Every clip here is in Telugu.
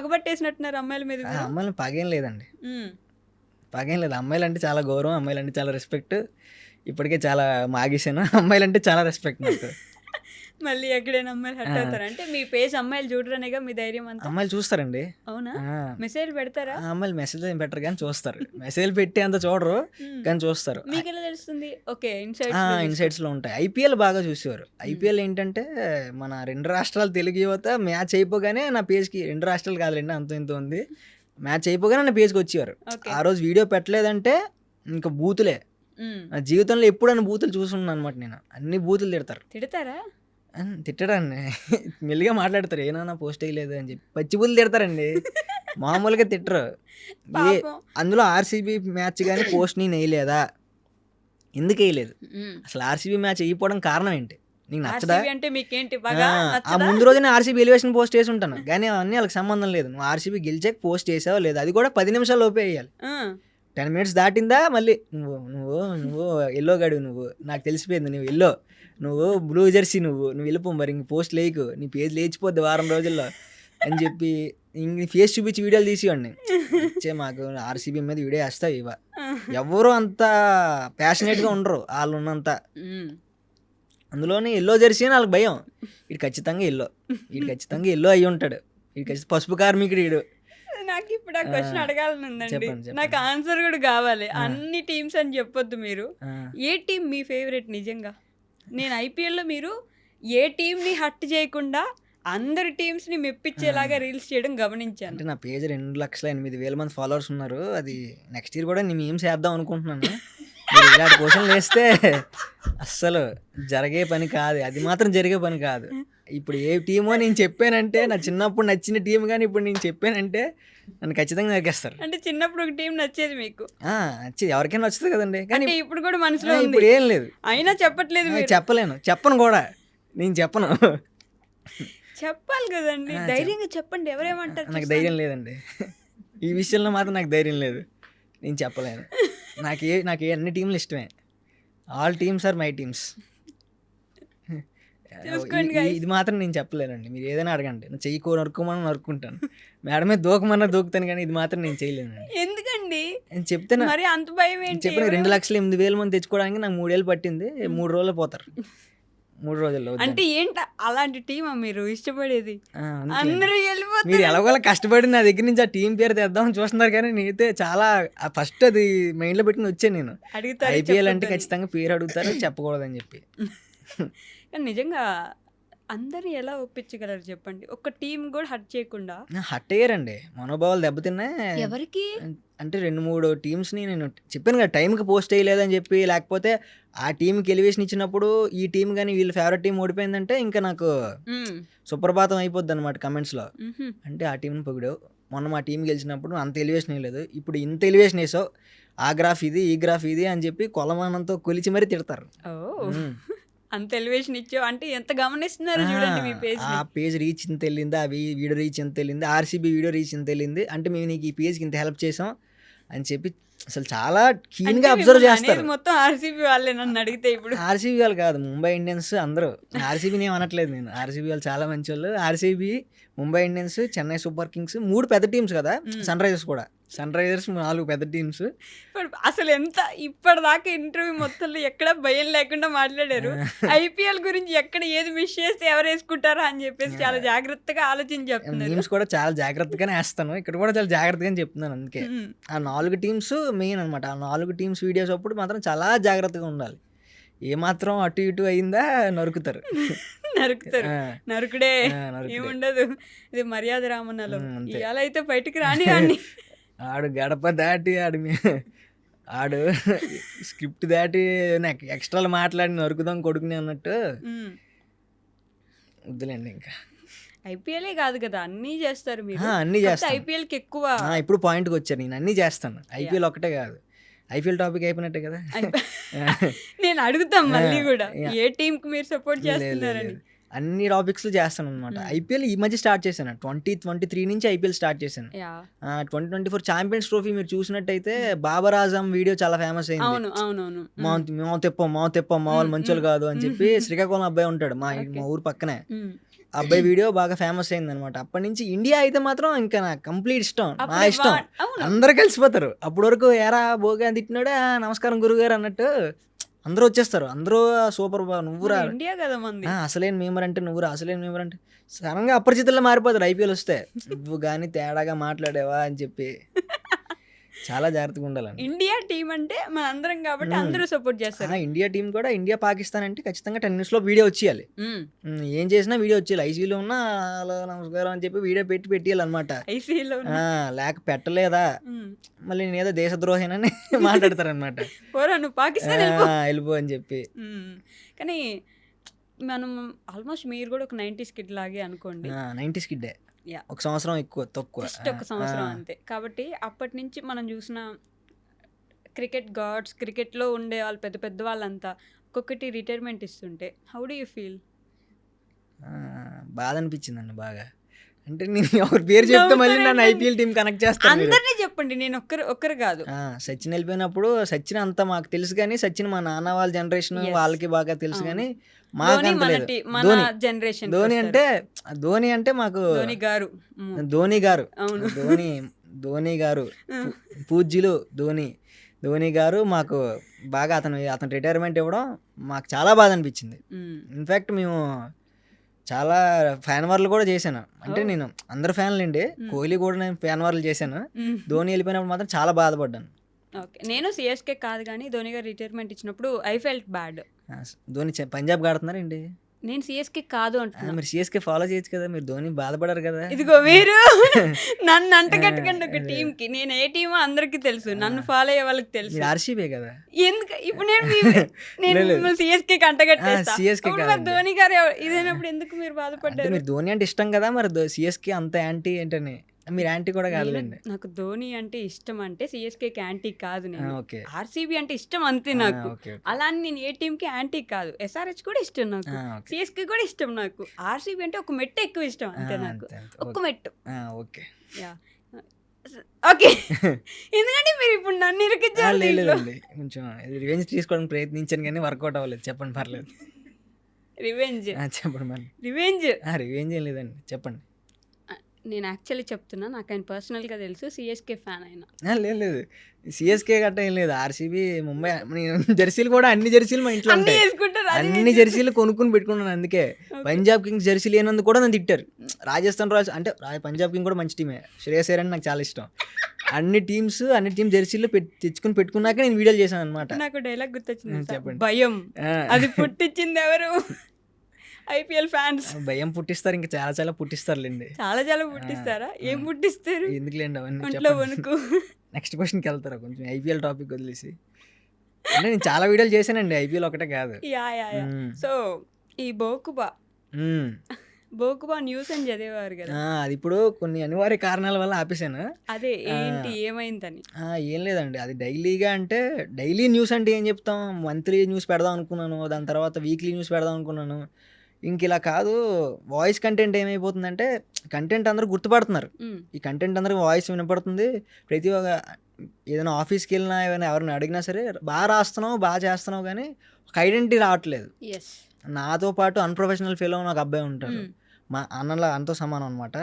పగబట్టేసినట్టున్నారు అమ్మాయిల మీద? అమ్మాయిలు పగేం లేదండి. పగేం లేదు. అమ్మాయిలు అంటే చాలా గౌరవం అమ్మాయిలు అంటే చాలా రెస్పెక్ట్ ఇప్పటికే చాలా మాగేశాను. అమ్మాయిలు అంటే చాలా రెస్పెక్ట్ నాకు. మళ్ళీ ఎక్కడైనా అమ్మాయిలు హట్ ఆ. అవుతారు? అంటే మీ పేజ్ అమ్మాయిలు చూడరనేగా మీ ధైర్యం అంతా? అమ్మాయిలు చూస్తారండి. అవునా? మెసేజ్ పెడతారా? అమ్మాయిలు మెసేజ్ ఏం పెట్టరు కానీ చూస్తారు. మెసేజ్ పెట్టి అంత చూడరు. కానీ చూస్తారు. మీకు ఎలా తెలుస్తుంది? ఓకే ఇన్సైడ్ ఇన్సైట్స్లో ఉంటాయి. ఐపీఎల్ బాగా చూసేవారు. ఐపీఎల్ ఏంటంటే మన రెండు రాష్ట్రాల తెలుగు యువత మ్యాచ్ అయిపోగానే నా పేజ్కి రెండు రాష్ట్రాలు కాదులేండి అంత ఇంత ఉంది. మ్యాచ్ అయిపోగానే నా పేజ్కి వచ్చేవారు. ఆ రోజు వీడియో పెట్టలేదంటే ఇంకా బూతులే. నా జీవితంలో ఎప్పుడైనా బూతులు చూసున్నాను అనమాట నేను. అన్ని బూతులు తిడతారు. తిడతారా? తిట్టడాన్ని మెల్లిగా మాట్లాడతారు ఏనా పోస్ట్ వేయలేదు అని చెప్పి. పచ్చి బూతులు తిడతారండి. మామూలుగా తిట్టరు. ఏ అందులో ఆర్సీబీ మ్యాచ్ కానీ పోస్ట్ నేను వేయలేదా? ఎందుకు వేయలేదు. అసలు ఆర్సీబీ మ్యాచ్ వేయకపోవడం కారణం ఏంటి? నీకు నచ్చదా? అంటే మీకేంటి? ఆ? ముందు రోజునే ఆర్సీబీ ఎలివేషన్ పోస్ట్ వేసి ఉంటాను. కానీ అవన్నీ వాళ్ళకి సంబంధం లేదు. నువ్వు ఆర్సీబీ గెలిచాక పోస్ట్ చేసావో లేదు? అది కూడా పది నిమిషాలు లోపే వేయాలి. టెన్ మినిట్స్ దాటిందా? మళ్ళీ నువ్వు నువ్వు నువ్వు ఎల్లో గడు నువ్వు. నాకు తెలిసిపోయింది నువ్వు ఎల్లో. నువ్వు బ్లూ జెర్సీ నువ్వు నువ్వు వెళ్ళిపో మరి ఇంక పోస్ట్ లేకు. నీ పేజ్ లేచిపోద్ది వారం రోజుల్లో అని చెప్పి ఇంక ఫేస్ చూపించి వీడియోలు తీసేవాడిని. ఇచ్చే మాకు ఆర్సీబీ మీద వీడియో వేస్తావు ఇవ. ఎవరు అంత ప్యాషనేట్గా ఉండరు వాళ్ళు ఉన్నంత. అందులోనే ఎల్లో జెర్సీ అని వాళ్ళకి భయం. వీడు ఖచ్చితంగా ఎల్లో వీడు ఖచ్చితంగా ఎల్లో అయి ఉంటాడు. వీడు ఖచ్చితంగా పసుపు కార్మికుడు వీడు. నాకు ఇప్పుడు ఆ క్వశ్చన్ ఆ, అడగాలని ఉందండి చెప్పండి, చెప్పండి. నాకు ఆన్సర్ కూడా కావాలి. అన్ని టీమ్స్ అని చెప్పొద్దు మీరు. ఏ టీం మీ ఫేవరెట్ నిజంగా? నేను ఐపీఎల్లో మీరు ఏ టీంని హట్ చేయకుండా అందరి టీమ్స్ని మెప్పించేలాగా రీల్స్ చేయడం గమనించాను. అంటే నా పేజ్ రెండు లక్షల ఎనిమిది వేల మంది ఫాలోవర్స్ ఉన్నారు. అది నెక్స్ట్ ఇయర్ కూడా నేను ఏం చేద్దాం అనుకుంటున్నాను. మీరు ఇలాంటి క్వశ్చన్లు వేస్తే అస్సలు జరిగే పని కాదు. అది మాత్రం జరిగే పని కాదు. ఇప్పుడు ఏ టీమో నేను చెప్పానంటే నా చిన్నప్పుడు నచ్చిన టీం కానీ ఇప్పుడు నేను చెప్పానంటే నన్ను ఖచ్చితంగా నరికేస్తారు. అంటే చిన్నప్పుడు ఒక టీం నచ్చేది మీకు? ఆ, నచ్చి ఎవరికైనా నచ్చుతుంది కదండి. కానీ ఇప్పుడు కూడా మనసులో ఇప్పుడు ఏం లేదు. అయినా చెప్పట్లేదు చెప్పలేను. చెప్పను కూడా. నేను చెప్పను. చెప్పాలి కదండి. ధైర్యంగా చెప్పండి. ఎవరేమంటారు? నాకు. ధైర్యం లేదండి. ఈ విషయంలో మాత్రం నాకు ధైర్యం లేదు. నేను చెప్పలేను. నాకు ఏ నాకు ఏ అన్ని టీంలు ఇష్టమే. All teams are my teams. ఇది మాత్రం నేను చెప్పలేనండి. మీరు ఏదైనా అడగండి. నేను చెయ్యి కో నరుకోమని నరుక్కుంటాను. మేడం మీద దూకమన్నా దూకుతాను కానీ ఇది మాత్రం నేను చేయలేనండి. ఎందుకండి? నేను చెప్తే నా- మరి అంత భయం ఏంటి? చెప్పిన రెండు లక్షల ఎనిమిది వేల మంది తెచ్చుకోవడానికి నాకు మూడేళ్ళు పట్టింది. మూడు రోజులు పోతారు. మూడు రోజుల్లో. అంటే ఏంట అలాంటి టీమా మీరు? ఇష్టపడేది. అందరూ వెళ్ళిపోతారు. మీరు ఎలాగోలా కష్టపడి నా దగ్గర నుంచి ఆ టీం పేరు తెద్దామని చూస్తున్నారు కానీ నేనైతే చాలా ఫస్ట్ అది మైండ్లో పెట్టుకుని వచ్చాను నేను. ఐపీఎల్ అంటే. ఖచ్చితంగా పేరు అడుగుతారు చెప్పకూడదని చెప్పి. కానీ నిజంగా అందరిని ఎలా ఒప్పించగలరు చెప్పండి? ఒక టీం కూడా హట్ చేయకుండా? హట్ అయ్యారండి. మనోభావాలు దెబ్బతిన్నా ఎవరికి? అంటే రెండు మూడు టీమ్స్ని నేను చెప్పాను కదా టైంకి పోస్ట్ చేయలేదని చెప్పి లేకపోతే ఆ టీంకి ఎలివేషన్ ఇచ్చినప్పుడు ఈ టీం కానీ వీళ్ళ ఫేవరెట్ టీం ఓడిపోయిందంటే ఇంకా నాకు సుప్రభాతం అయిపోద్ది అనమాట కమెంట్స్లో. అంటే ఆ టీంని పొగిడావు. మొన్న మా టీం గెలిచినప్పుడు అంత ఎలివేషన్ వేయలేదు ఇప్పుడు ఇంత ఎలివేషన్ వేసావు. ఆ గ్రాఫ్ ఇది ఈ గ్రాఫ్ ఇది అని చెప్పి కొలమానంతో కొలిచి మరీ తిడతారు. అంత ఎలివేషన్ ఇచ్చావు. అంటే ఎంత గమనిస్తున్నారు చూడండి మీ పేజ్ ఆ పేజ్ రీచ్ ఇంత వెళ్ళింది ఆ వీడియో రీచ్ ఎంత వెళ్ళింది ఆర్సీబీ వీడియో రీచ్ ఇంత వెళ్ళింది అంటే మేము నీకు ఈ పేజ్కి ఇంత హెల్ప్ చేసాం అని చెప్పి అసలు చాలా కీన్గా అబ్జర్వ్ చేస్తారు. మొత్తం ఆర్సీబీ వాళ్ళే నన్ను అడిగితే ఇప్పుడు. ఆర్సీబీ వాళ్ళు కాదు ముంబై ఇండియన్స్ అందరూ. ఆర్సీబీని అనట్లేదు నేను. ఆర్సీబీ వాళ్ళు చాలా మంచి వాళ్ళు RCB Mumbai Indians Chennai Super Kings మూడు పెద్ద టీమ్స్ కదా. సన్ రైజర్స్ కూడా. సన్ రైజర్స్ నాలుగు పెద్ద టీమ్స్. ఇప్పుడు అసలు ఎంత ఇప్పటిదాకా ఇంటర్వ్యూ మొత్తంలో ఎక్కడ భయం లేకుండా మాట్లాడారు. ఐపీఎల్ గురించి ఎక్కడ ఏది మిస్ చేస్తే ఎవరు వేసుకుంటారా అని చెప్పేసి చాలా జాగ్రత్తగా ఆలోచించి చెప్తున్నారు. టీమ్స్ కూడా చాలా జాగ్రత్తగానే వేస్తాను. ఇక్కడ కూడా చాలా జాగ్రత్తగానే చెప్తున్నాను అందుకే. ఉమ్, ఆ నాలుగు టీమ్స్ మెయిన్ అనమాట ఆ నాలుగు టీమ్స్ వీడియోస్ అప్పుడు మాత్రం చాలా జాగ్రత్తగా ఉండాలి. ఏమాత్రం అటు ఇటు అయిందా నరుకుతారు. నరుకుతారు. నరుకుడే. ఏముండదు. ఇది మర్యాద రామన్నలో. ఇవాళ అయితే బయటికి రాని ఆడు గడప దాటి ఆడు మీ ఆడు స్క్రిప్ట్ దాటి నాకు ఎక్స్ట్రాలు మాట్లాడి నరుకుదాం కొడుకుని అన్నట్టు. వద్దులేండి ఇంకా. ఐపీఎల్ కాదు కదా అన్నీ చేస్తారు మీరు. అన్నీ చేస్తాను. ఐపీఎల్కి ఎక్కువ ఇప్పుడు పాయింట్కి వచ్చారు నేను అన్నీ చేస్తాను. ఐపీఎల్ ఒకటే కాదు. ఐపీఎల్ టాపిక్ అయిపోయినట్టే కదా. నేను అడుగుతాం మళ్ళీ కూడా. ఏ టీం కి మీరు సపోర్ట్ చేస్తున్నారని. అన్ని టాపిక్స్ చేస్తాను అనమాట మ్మ్. ఐపీఎల్ ఈ మధ్య స్టార్ట్ చేశాను. ట్వంటీ ట్వంటీ త్రీ నుంచి ఐపీఎల్ స్టార్ట్ చేశాను. Twenty twenty four Champions Trophy మీరు చూసినట్టయితే బాబర్ ఆజం వీడియో చాలా ఫేమస్ అయింది. మా మా తెప్పం మా తెప్పం మా వాళ్ళు మ్మ్, మంచోళ్ళు మ్మ్. కాదు అని చెప్పి శ్రీకాకుళం అబ్బాయి ఉంటాడు మా. మా ఊరు పక్కనే. అబ్బాయి వీడియో బాగా ఫేమస్ అయింది అనమాట అప్పటి నుంచి ఇండియా అయితే మాత్రం ఇంకా నాకు కంప్లీట్ ఇష్టం. నా ఇష్టం. అందరూ కలిసిపోతారు. అప్పటి వరకు ఏరా బోగా తిట్టినాడే "ఆ, నమస్కారం గురుగారు అన్నట్టు అందరూ వచ్చేస్తారు. అందరూ సూపర్ బా నువ్వురా ఇండియా కదా మంది. అసలేం మేమర్ అంటే నువ్వురా అసలేం మేమర్ అంటే సడన్గా అపరిచితుల్లో మారిపోతారు ఐపీఎల్ వస్తే. నువ్వు కానీ తేడాగా మాట్లాడేవా? అని చెప్పి. చాలా జాగ్రత్తగా ఉండాలండి. ఇండియా టీం అంటే మన అందరం కాబట్టి. అందరూ సపోర్ట్ ఆ, చేస్తారు. ఇండియా టీం కూడా ఇండియా పాకిస్తాన్ అంటే ఖచ్చితంగా టెన్ మినిట్స్లో వీడియో వచ్చేయాలి. ఏం చేసినా వీడియో వచ్చేయాలి. ఐసీయూలో ఉన్నా హలో నమస్కారం అని చెప్పి వీడియో పెట్టి పెట్టేయాలి అనమాట ఐసీలో లేక పెట్టలేదా. మళ్ళీ నేనేదో దేశద్రోహినని మాట్లాడతారనమాట పోరా నువ్వు పాకిస్తాన్ వెళ్ళిపో. అని చెప్పి. కానీ మనం ఆల్మోస్ట్ మీరు కూడా ఒక నైంటీస్ కిడ్ లాగే అనుకోండి. నైంటీస్ కిడ్డే. Yeah. ఒక సంవత్సరం ఎక్కువ తక్కువ. జస్ట్ ఒక సంవత్సరం అంతే. కాబట్టి అప్పటి నుంచి మనం చూసిన క్రికెట్ గాడ్స్ క్రికెట్లో ఉండే వాళ్ళు పెద్ద పెద్ద వాళ్ళంతా ఒక్కొక్కటి రిటైర్మెంట్ ఇస్తుంటే హౌ డూ యూ ఫీల్? బాధ అనిపించిందండి బాగా. అంటే నేను ఎవరి పేరు చెప్తే మళ్ళీ నన్ను? ఐపీఎల్ టీం కనెక్ట్ చేస్తాను. అందరినీ చెప్పండి నేను ఒక్కరు ఒక్కరు కాదు సచిన్ వెళ్ళిపోయినప్పుడు సచిన్ అంతా మాకు తెలుసు కానీ సచిన్ మా నాన్న వాళ్ళ జనరేషన్. వాళ్ళకి బాగా తెలుసు. కానీ మాకు ధోని మన జనరేషన్ ధోని అంటే ధోని అంటే మాకు ధోని గారు. ధోని గారు ధోని ధోని గారు పూజ్యులు ధోని ధోని గారు మాకు బాగా అతను అతను రిటైర్మెంట్ ఇవ్వడం మాకు చాలా బాధ అనిపించింది. ఇన్ఫ్యాక్ట్ మేము చాలా ఫ్యాన్ వార్లు కూడా చేశాను. అంటే. నేను అందరు ఫ్యాన్లు అండి. కోహ్లీ కూడా నేను ఫ్యాన్ వార్లు చేశాను. ధోని వెళ్ళిపోయినప్పుడు మాత్రం చాలా బాధపడ్డాను. ఓకే. నేను సిఎస్కే కాదు కానీ ధోని గారు రిటైర్మెంట్ ఇచ్చినప్పుడు I felt bad Dhoni Punjab ఆడుతున్నారండి నేను సిఎస్కే కాదు ఆ, అంటున్నా మీరు సిఎస్కే ఫాలో చేయొచ్చు కదా మీరు ధోని బాధపడారు కదా. ఇదిగో మీరు నన్ను అంటగట్టకండి ఒక అదే. టీం కి నేను ఏ టీమో అందరికి తెలుసు నన్ను ఫాలో అయ్యే వాళ్ళకి తెలుసు. ఆర్సీబీ కదా? ఎందుకు? ఇప్పుడు నేను నేను సిఎస్కే అంటగట్టేస్తా కాదండి. ధోని గారు ఇదైనప్పుడు ఎందుకు మీరు బాధపడ్డారు? మీరు ధోని అంటే ఇష్టం కదా మరి సిఎస్కే అంత యాంటీ ఏంటని? మీరు యాంటీ కూడా కాదులేండి. నాకు ధోని అంటే ఇష్టం అంటే సిఎస్కే యాంటీ కాదు నేను. ఆర్సీబీ అంటే ఇష్టం అంతే నాకు. అలా అని నేను ఏ టీం కి యాంటీ కాదు. ఎస్ఆర్హెచ్ కూడా ఇష్టం నాకు. సిఎస్కే కూడా ఇష్టం నాకు. ఆర్సీబీ అంటే ఒక మెట్టు ఎక్కువ ఇష్టం అంతే నాకు. ఒక్క మెట్టు. ఓకే. ఓకే. ఎందుకంటే మీరు ఇప్పుడు నన్ను ఇరికించారు లేదండి కొంచెం రివెంజ్ తీసుకోవడానికి ప్రయత్నించాను కానీ వర్కౌట్ అవ్వలేదు. చెప్పండి పర్లేదు. రివెంజ్ చెప్పండి మళ్ళీ రివెంజ్ రివెంజ్ ఏం లేదండి. చెప్పండి. నేను యాక్చువల్లీ చెప్తున్నా నాకు ఆయన పర్సనల్గా తెలుసు సిఎస్కే ఫ్యాన్ ఆయన ఆ, లేదు లేదు. సిఎస్కే గట్ట ఏం లేదు. ఆర్సీబీ ముంబై నేను జెర్సీలు కూడా అన్ని జెర్సీలు మా ఇంట్లో అన్ని ఉంటాయి. అన్ని నేను జెర్సీలు కొనుక్కుని పెట్టుకున్నాను అందుకే. పంజాబ్ కింగ్స్ జెర్సీ లేనందుకు కూడా నన్ను తిట్టారు. రాజస్థాన్ రాయల్స్ అంటే పంజాబ్ కింగ్ కూడా మంచి టీమే. శ్రేయస్ అయ్యర్ అంటే నాకు చాలా ఇష్టం. అన్ని టీమ్స్ అన్ని టీమ్ జెర్సీలు తెచ్చుకుని చూసుకున్నాక నేను వీడియోలు చేశాను అనమాట నాకు డైలాగ్ గుర్తొచ్చింది? చెప్పండి. భయం. అది పుట్టించింది ఎవరు? IPL fans. భయం పుట్టిస్తారు ఇంకా చాలా చాలా పుట్టిస్తారులేండి. చాలా చాలా పుట్టిస్తారా? ఏం. పుట్టిస్తారు? ఎందుకులేండి అవన్నీ నెక్స్ట్ క్వశ్చన్కి వెళ్తారా కొంచెం? ఐపీఎల్ టాపిక్ వదిలేసి. అంటే నేను చాలా వీడియోలు చేశానండి ఐపీఎల్ ఒకటే కాదు. Yeah yeah. సో ఈ బోకుబా. బోకుబా న్యూస్ అని చదివేవారు కదా. అది ఇప్పుడు కొన్ని అనివార్య కారణాల వల్ల ఆపేశాను. అదే. ఏంటి? ఏమైందని? ఏం లేదండి. అది డైలీగా అంటే డైలీ న్యూస్ అంటే ఏం చెప్తాం? మంత్లీ న్యూస్ పెడదాం అనుకున్నాను దాని తర్వాత వీక్లీ న్యూస్ పెడదాం అనుకున్నాను. ఇంక ఇలా కాదు వాయిస్ కంటెంట్ ఏమైపోతుందంటే కంటెంట్ అందరూ గుర్తుపడుతున్నారు. ఈ కంటెంట్ అందరికి వాయిస్ వినపడుతుంది. ప్రతి ఒక్క ఏదైనా ఆఫీస్కి వెళ్ళినా ఏమైనా ఎవరైనా అడిగినా సరే బాగా రాస్తున్నావు బాగా చేస్తున్నావు కానీ ఒక ఐడెంటిటీ రావట్లేదు. నాతో పాటు అన్ప్రొఫెషనల్ ఫీల్ ఒక అబ్బాయి ఉంటాడు. మా అన్నలా అంతో సమానం అనమాట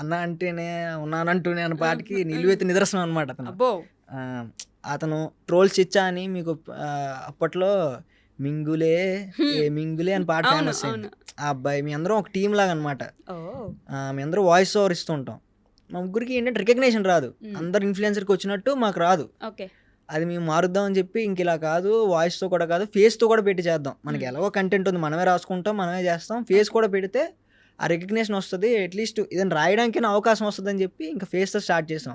అన్న అంటేనే ఉన్నానంటూనే అన్న పాటికి నిలువెత్తి నిదర్శనం అనమాట అతను. అతను ట్రోల్స్ ఇచ్చా అని మీకు అప్పట్లో మింగులే ఏ మింగులే అని పాట ఫేమస్ అవును. ఆ అబ్బాయి మీ అందరం ఒక టీం లాగా అనమాట మీ అందరూ వాయిస్ ఓవర్ ఇస్తూ ఉంటాం. మా ముగ్గురికి ఏంటంటే రికగ్నేషన్ రాదు. అందరు ఇన్ఫ్లుయెన్సర్కి వచ్చినట్టు మాకు రాదు. అది మేము మారుద్దాం అని చెప్పి ఇంక ఇలా కాదు వాయిస్తో కూడా కాదు ఫేస్తో కూడా పెట్టి చేద్దాం. మనకి. ఎలాగో కంటెంట్ ఉంది మనమే రాసుకుంటాం మనమే చేస్తాం. ఫేస్ కూడా పెడితే ఆ రికగ్నేషన్ వస్తుంది. అట్లీస్ట్ ఏదైనా రాయడానికి అవకాశం వస్తుంది అని చెప్పి ఇంకా ఫేస్తో స్టార్ట్ చేసాం.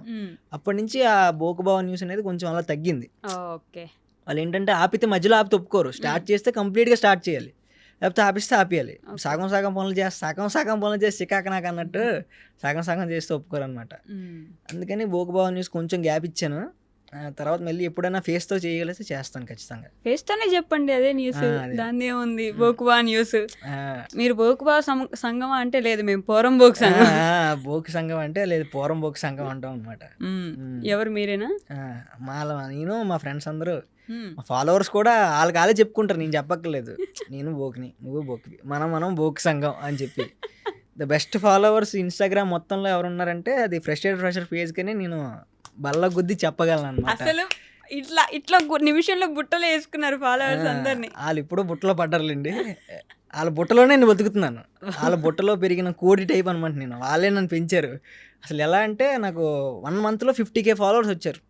అప్పటి నుంచి ఆ బోకుబావ న్యూస్ అనేది కొంచెం అలా తగ్గింది. ఓకే. వాళ్ళు ఏంటంటే ఆపితే మధ్యలో ఆపితే ఒప్పుకోరు. స్టార్ట్ చేస్తే కంప్లీట్గా స్టార్ట్ చేయాలి. లేకపోతే ఆపిస్తే ఆపియాలి. సగం సగం పనులు చేస్తే సగం సగం పనులు చేసి చికాక నాకు అన్నట్టు సగం సగం చేస్తే ఒప్పుకోరు అనమాట. అందుకని బోకుబావ న్యూస్ కొంచెం గ్యాప్ ఇచ్చాను. తర్వాత మళ్ళీ ఎప్పుడైనా ఫేస్తో చేయగలిగితే చేస్తాను ఖచ్చితంగా. ఫేస్తోనే చెప్పండి అదే న్యూస్. దాన్ని ఏముంది బోకువా న్యూస్ మీరు బోకువా సం- సంఘం అంటే లేదు మేము పోరం బోకు సంఘం. బోకు సంఘం అంటే లేదు పూర్వం బోకు సంఘం అంటాం అనమాట. ఎవరు మీరేనా? మా నేను మా ఫ్రెండ్స్ అందరూ. మా ఫాలోవర్స్ కూడా వాళ్ళకి వాళ్ళే చెప్పుకుంటారు నేను చెప్పక్కర్లేదు. నేను బోకిని నువ్వు బోకివి. మనం మనం బోకు సంఘం అని చెప్పి. ద బెస్ట్ ఫాలోవర్స్ ఇన్స్టాగ్రామ్ మొత్తంలో ఎవరు ఉన్నారంటే అది ఫ్రెషర్ పేజ్ కని నేను బల్ల గుద్ది చెప్పగలను అనమాట అసలు ఇట్లా ఇట్లా నిమిషంలో బుట్టలు వేసుకున్నారు ఫాలోవర్స్ అందరిని. వాళ్ళు ఇప్పుడు బుట్టలో పడ్డారులేండి. వాళ్ళ బుట్టలోనే నేను బతుకుతున్నాను. వాళ్ళ బుట్టలో పెరిగిన కోడి టైప్ అనమాట నేను. వాళ్ళే నన్ను పెంచారు. అసలు ఎలా అంటే నాకు వన్ మంత్లో ఫిఫ్టీ కే ఫాలోవర్స్ వచ్చారు.